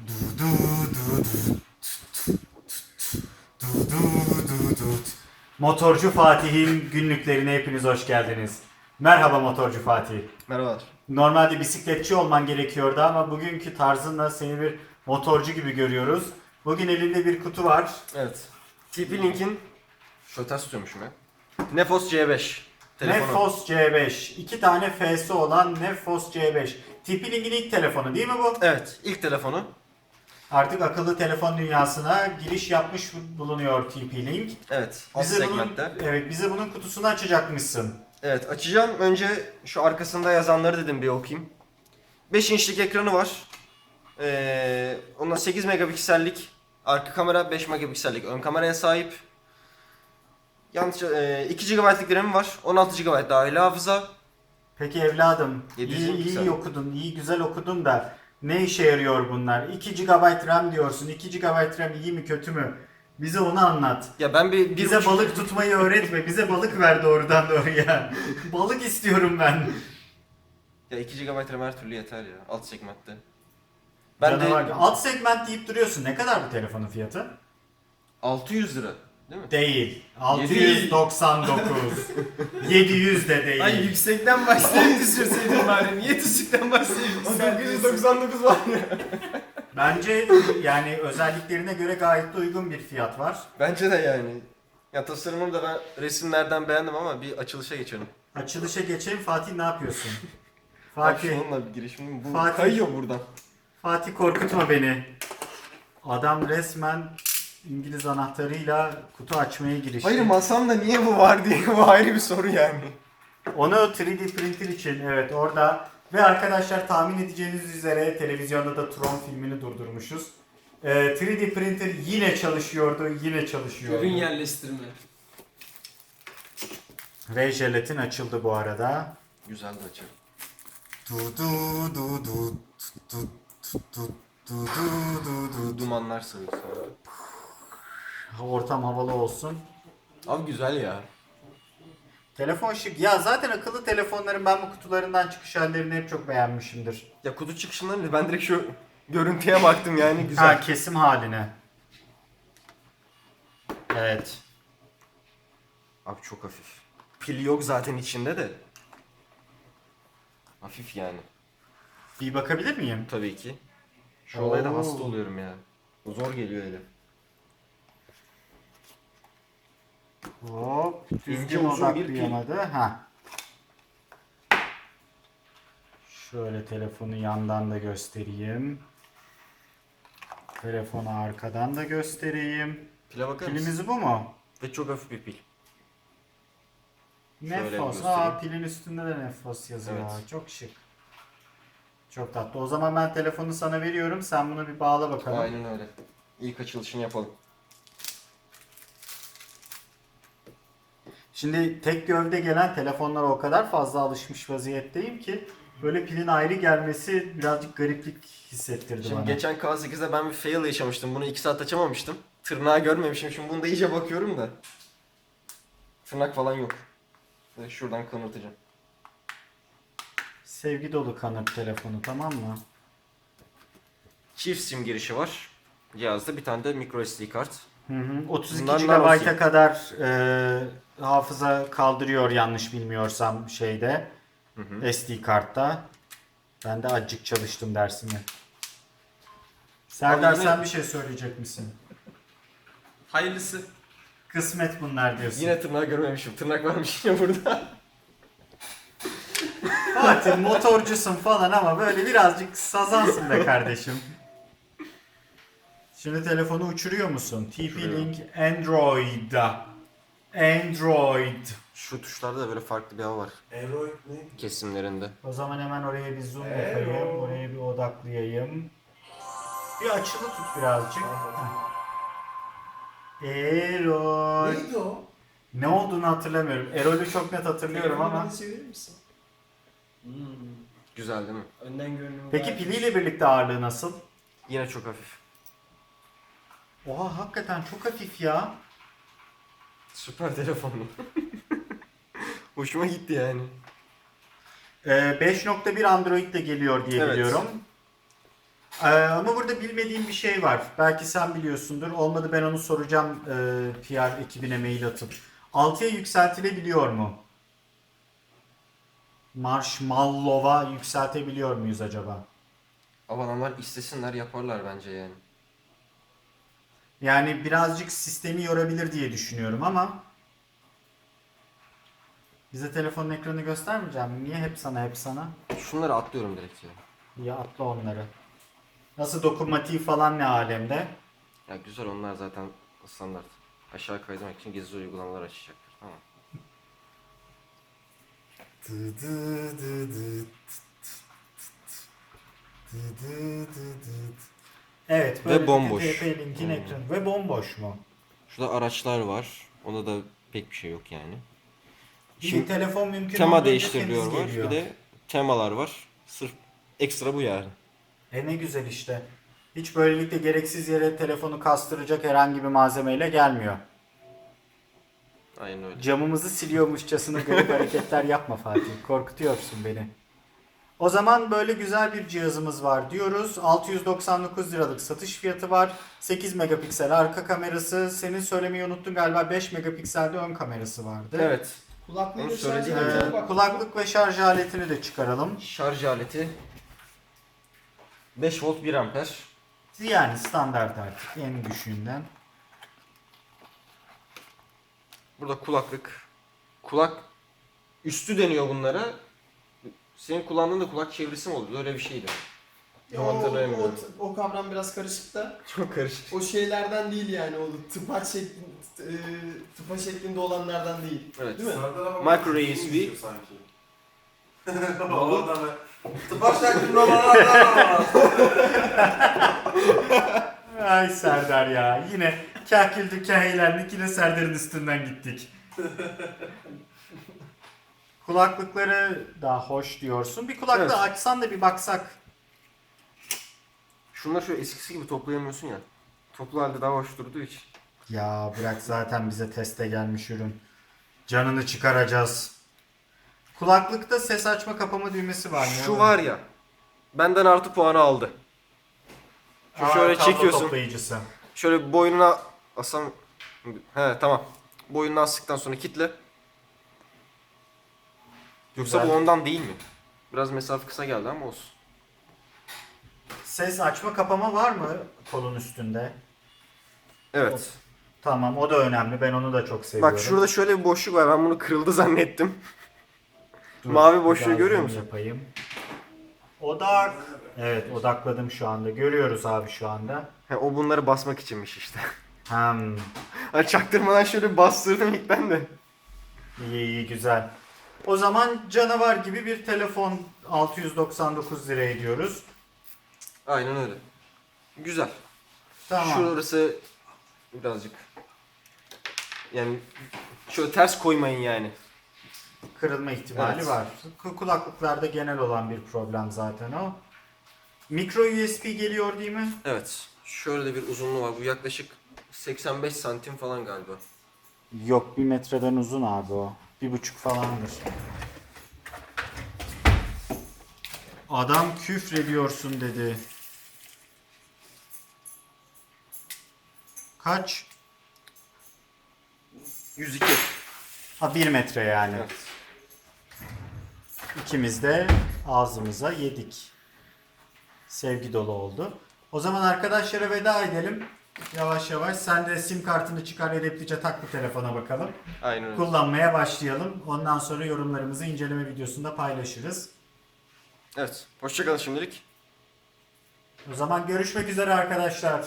Du du du du. Du du du du. Motorcu Fatih'in günlüklerine hepiniz hoş geldiniz. Merhaba Motorcu Fatih. Merhabalar. Normalde bisikletçi olman gerekiyordu ama bugünkü tarzınla seni bir motorcu gibi görüyoruz. Bugün elinde bir kutu var. Evet. TP-Link'in şöyle ters tutuyormuşum ya. Nefos C5 telefonu. Nefos C5. İki tane F'si olan Nefos C5. TP-Link'in ilk telefonu değil mi bu? Evet, ilk telefonu. Artık akıllı telefon dünyasına giriş yapmış bulunuyor TP-Link. Evet, Bize bunun, segmentte. evet, bize bunun kutusunu açacakmışsın. Evet, açacağım. Önce şu arkasında yazanları dedim bir okuyayım. 5 inçlik ekranı var. Ee, ondan 8 megapiksellik arka kamera, 5 megapiksellik ön kameraya sahip. Yanlış, e, 2 GB'lık RAM'i var. 16 GB dahili hafıza. Peki evladım, iyi, 720 iyi piksel. okudun, iyi güzel okudun da ne işe yarıyor bunlar? 2 GB RAM diyorsun. 2 GB RAM iyi mi kötü mü? Bize onu anlat. Ya ben bir, bir Bize buçuk- balık tutmayı öğretme. Bize balık ver doğrudan doğruya. balık istiyorum ben. Ya 2 GB RAM her türlü yeter ya alt segmentte. Ben Canavar. de Alt segment deyip duruyorsun. Ne kadar bu telefonun fiyatı? 600 lira değil mi? Değil. 699. 700 de değil. Ay yüksekten başlayıp düşürseydin bari. Niye düşükten başlayıp yükseltiyorsun? 999 var ya. Bence yani özelliklerine göre gayet de uygun bir fiyat var. Bence de yani. Ya tasarımını da ben resimlerden beğendim ama bir açılışa geçelim. Açılışa geçelim. Fatih ne yapıyorsun? Bak Fatih, şununla bir girişim. Bu Fatih. kayıyor buradan. Fatih korkutma beni. Adam resmen İngiliz anahtarıyla kutu açmaya girişti. Hayır masamda niye bu var diye bu ayrı bir soru yani. Onu 3D printer için evet orada ve arkadaşlar tahmin edeceğiniz üzere televizyonda da Tron filmini durdurmuşuz. Ee, 3D printer yine çalışıyordu, yine çalışıyordu. Ürün yerleştirme. Ray jelatin açıldı bu arada. Güzel de açar. Du du du du du du du du du du du. Dumanlar sığıyor sonra. Ortam havalı olsun. Abi güzel ya. Telefon şık. Ya zaten akıllı telefonların ben bu kutularından çıkış hallerini hep çok beğenmişimdir. Ya kutu çıkışından bile ben direkt şu görüntüye baktım yani güzel. Ha kesim haline. Evet. Abi çok hafif. Pil yok zaten içinde de. Hafif yani. Bir bakabilir miyim? Tabii ki. Şu olaya da Oo. hasta oluyorum ya. Zor geliyor ele. Hop. Düzgün uzun odaklayamadı. Ha. Şöyle telefonu yandan da göstereyim. Telefonu arkadan da göstereyim. Pile bakar mısın? Pilimiz bu mu? Ve çok hafif bir pil. Nefos. göstereyim. Aa pilin üstünde de Nefos yazıyor. Evet. Çok şık. Çok tatlı. O zaman ben telefonu sana veriyorum. Sen bunu bir bağla bakalım. Aynen öyle. İlk açılışını yapalım. Şimdi tek gövde gelen telefonlara o kadar fazla alışmış vaziyetteyim ki böyle pilin ayrı gelmesi birazcık gariplik hissettirdi Şimdi bana. geçen K8'de ben bir fail yaşamıştım. Bunu 2 saat açamamıştım. Tırnağı görmemişim. Şimdi bunda iyice bakıyorum da. Tırnak falan yok. Ve şuradan kanırtacağım. Sevgi dolu kanıp telefonu tamam mı? Çift sim girişi var. Cihazda bir tane de micro SD kart. Hı hı. 32 Bunlar GB'a kadar e, hafıza kaldırıyor yanlış bilmiyorsam şeyde Hı hı. SD kartta. Ben de acık çalıştım dersimi. Serdar Abi sen bir şey söyleyecek misin? Hayırlısı. Kısmet bunlar diyorsun. Yine tırnağı görmemişim. Tırnak varmış yine burada. Fatih motorcusun falan ama böyle birazcık sazansın be kardeşim. Şimdi telefonu uçuruyor musun? TP-Link Android. Android. Şu tuşlarda da böyle farklı bir hava var. Eroid ne? Kesimlerinde. O zaman hemen oraya bir zoom yapayım. Oraya bir odaklayayım. Bir açılı tut birazcık. Erol. Neydi o? Ne olduğunu hatırlamıyorum. Erol'ü çok net hatırlıyorum ama. Bana çevirir misin? Güzel değil mi? Önden görünümü Peki gayet piliyle birlikte ağırlığı nasıl? Yine çok hafif. Oha hakikaten çok hafif ya. Süper telefon. Hoşuma gitti yani. Ee, 5.1 Android de geliyor diye Evet. biliyorum. Ee, ama burada bilmediğim bir şey var. Belki sen biliyorsundur. Olmadı ben onu soracağım e, PR ekibine mail atıp. 6'ya yükseltilebiliyor mu? Marshmallow'a yükseltebiliyor muyuz acaba? Ama adamlar istesinler yaparlar bence yani. Yani birazcık sistemi yorabilir diye düşünüyorum ama bize telefonun ekranı göstermeyeceğim. Niye hep sana hep sana? Şunları atlıyorum direkt ya. Ya atla onları. Nasıl dokunmatiği falan ne alemde? Ya güzel onlar zaten standart. Aşağı kaydırmak için gizli uygulamalar açacaktır. Tamam. Evet. Ve böyle bir bomboş. TTP linkin Hmm. ekranı. Ve bomboş mu? Şurada araçlar var. Onda da pek bir şey yok yani. Bir Şimdi telefon mümkün tema değiştiriliyor var. geliyor. Bir de temalar var. Sırf ekstra bu yani. E ne güzel işte. Hiç böylelikle gereksiz yere telefonu kastıracak herhangi bir malzemeyle gelmiyor. Aynen öyle. Camımızı siliyormuşçasına garip hareketler yapma Fatih. Korkutuyorsun beni. O zaman böyle güzel bir cihazımız var diyoruz. 699 liralık satış fiyatı var. 8 megapiksel arka kamerası. Senin söylemeyi unuttun galiba 5 megapikselde ön kamerası vardı. Evet. Kulaklığı şarj. Ee, Bak, kulaklık ve şarj aletini de çıkaralım. Şarj aleti 5 volt 1 amper. Yani standart artık en düşüğünden. Burada kulaklık. Kulak üstü deniyor bunlara. Senin kullandığın da kulak çevresi mi oluyor? Öyle bir şeydi. Ya Tam o, o, hatırlayamıyorum. o kavram biraz karışık da. Çok karışık. O şeylerden değil yani o tıpaç şeklinde, tıpa şeklinde olanlardan değil. Evet. Değil mi? Micro USB. sanki. Vallahi ben. Tıpaş şeklinde olanlardan Ay Serdar ya. Yine kah güldük kah eğlendik. Yine Serdar'ın üstünden gittik. Kulaklıkları daha hoş diyorsun. Bir kulaklığı Evet. açsan da bir baksak. Şunlar şöyle eskisi gibi toplayamıyorsun ya. Toplu halde daha hoş durduğu için. Ya bırak zaten bize teste gelmiş ürün. Canını çıkaracağız. Kulaklıkta ses açma kapama düğmesi var. ne Şu var ya. Benden artı puanı aldı. Şu Aa, şöyle kablo çekiyorsun. toplayıcısı. Şöyle boynuna asam. He tamam. Boynuna astıktan sonra kitle. Yoksa bu ondan değil mi? Biraz mesafe kısa geldi ama olsun. Ses açma kapama var mı kolun üstünde? Evet. Tamam o da önemli. Ben onu da çok seviyorum. Bak şurada şöyle bir boşluk var. Ben bunu kırıldı zannettim. Dur, mavi boşluğu biraz görüyor zoom musun? Yapayım. Odak. Evet odakladım şu anda. Görüyoruz abi şu anda. He, o bunları basmak içinmiş işte. Hem Hani çaktırmadan şöyle bastırdım ilk ben de. iyi iyi güzel. O zaman canavar gibi bir telefon 699 lira ediyoruz. Aynen öyle. Güzel. Tamam. Şurası birazcık yani şöyle ters koymayın yani. Kırılma ihtimali Evet. var. Ku- Kulaklıklarda genel olan bir problem zaten o. Micro USB geliyor değil mi? Evet. Şöyle de bir uzunluğu var. Bu yaklaşık 85 santim falan galiba. Yok bir metreden uzun abi o. Bir buçuk falandır. Adam küfrediyorsun dedi. Kaç? 102. Ha bir metre yani. Evet. İkimiz de ağzımıza yedik. Sevgi dolu oldu. O zaman arkadaşlara veda edelim. Yavaş yavaş. Sen de sim kartını çıkar edeplice tak bir telefona bakalım. Aynen öyle. Kullanmaya başlayalım. Ondan sonra yorumlarımızı inceleme videosunda paylaşırız. Evet. Hoşçakalın şimdilik. O zaman görüşmek üzere arkadaşlar.